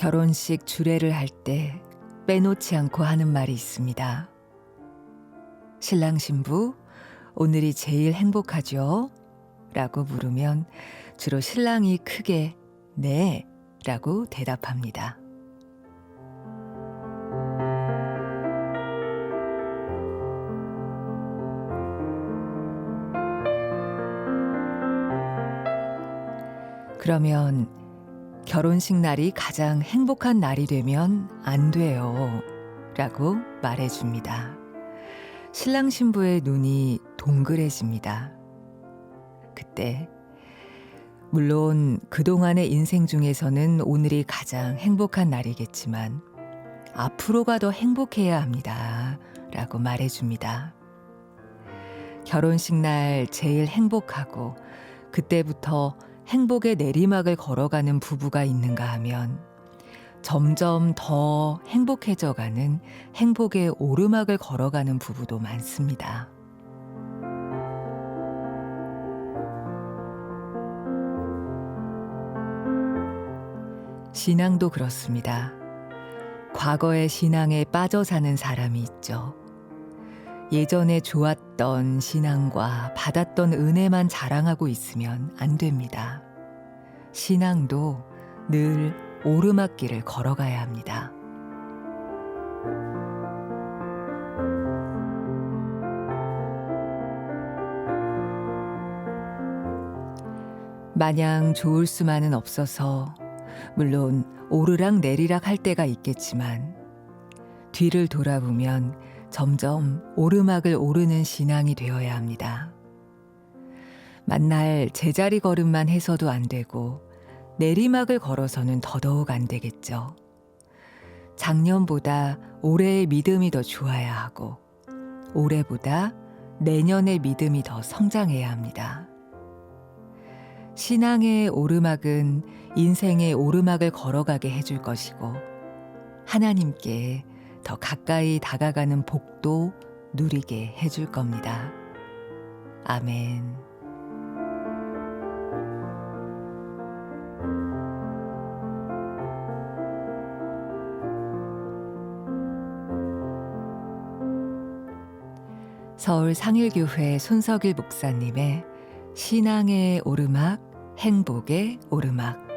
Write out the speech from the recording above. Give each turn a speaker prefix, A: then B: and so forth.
A: 결혼식 주례를 할 때 빼놓지 않고 하는 말이 있습니다. 신랑 신부, 오늘이 제일 행복하죠? 라고 물으면 주로 신랑이 크게 네 라고 대답합니다. 그러면 결혼식 날이 가장 행복한 날이 되면 안 돼요. 라고 말해줍니다. 신랑 신부의 눈이 동그래집니다. 그때, 물론 그동안의 인생 중에서는 오늘이 가장 행복한 날이겠지만, 앞으로가 더 행복해야 합니다. 라고 말해줍니다. 결혼식 날 제일 행복하고, 그때부터 행복의 내리막을 걸어가는 부부가 있는가 하면 점점 더 행복해져 가는 행복의 오르막을 걸어가는 부부도 많습니다. 신앙도 그렇습니다. 과거의 신앙에 빠져 사는 사람이 있죠. 예전에 좋았던 신앙과 받았던 은혜만 자랑하고 있으면 안 됩니다. 신앙도 늘 오르막길을 걸어가야 합니다. 마냥 좋을 수만은 없어서 물론 오르락 내리락 할 때가 있겠지만 뒤를 돌아보면 점점 오르막을 오르는 신앙이 되어야 합니다. 만날 제자리 걸음만 해서도 안 되고 내리막을 걸어서는 더더욱 안 되겠죠. 작년보다 올해의 믿음이 더 좋아야 하고 올해보다 내년의 믿음이 더 성장해야 합니다. 신앙의 오르막은 인생의 오르막을 걸어가게 해줄 것이고 하나님께 더 가까이 다가가는 복도 누리게 해줄 겁니다. 아멘. 서울 상일교회 손석일 목사님의 신앙의 오르막, 행복의 오르막